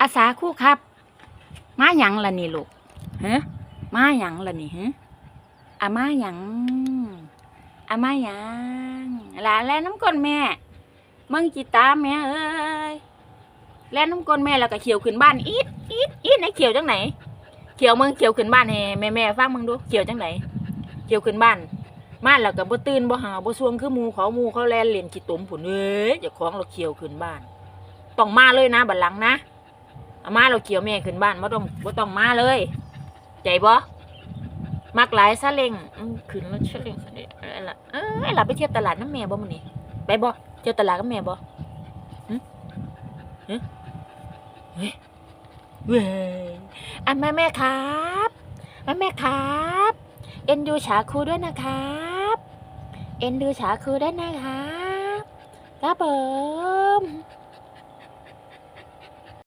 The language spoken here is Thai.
อาสาครู่ครับ มาหยังล่ะนี่ลูกฮะมาหยังล่ะนี่ฮะอามาหยังอามาหยังหลานแล่น้ำก้นแม่เมึงจิตามแม่เอ้ยแล่น้ำก้นแม่แล้วก็เขียวขึ้นบ้านอีดอีดอีดไหนเขียวจังไหนเขียวมึงเขียวขึ้นบ้านให้แม่แม่ฟังมึงดูเขียวจังไหนเขียวขึ้นบ้านมาแล้วก็บ่ตื่นบ่หาวบ่สวงคือหมู่เขาหมู่เขาแล่นเล่นขี้ตุ่มผุนเอ้ยเจ้าของเราเขียวขึ้นบ้านต้องมาเลยนะบัดหลังนะ เอามาเราเกี่ยวแม่ขึ้นบ้านบ่ต้องบ่ต้องมาเลย ใจบ่มักหลายซะเลงขึ้นแล้วซะเลงซะเด้เอ้ยล่ะเอ้ยล่ะไปเที่ยวตลาดน้ำแม่บ่มื้อนี้ไปบ่เที่ยวตลาดกับแม่บ่หึหึเฮ้ยเว้ยอะแม่แม่ครับแม่แม่ครับ เอ็นดูฉาคูด้วยนะครับ เอ็นดูฉาคูด้วยนะครับครับผม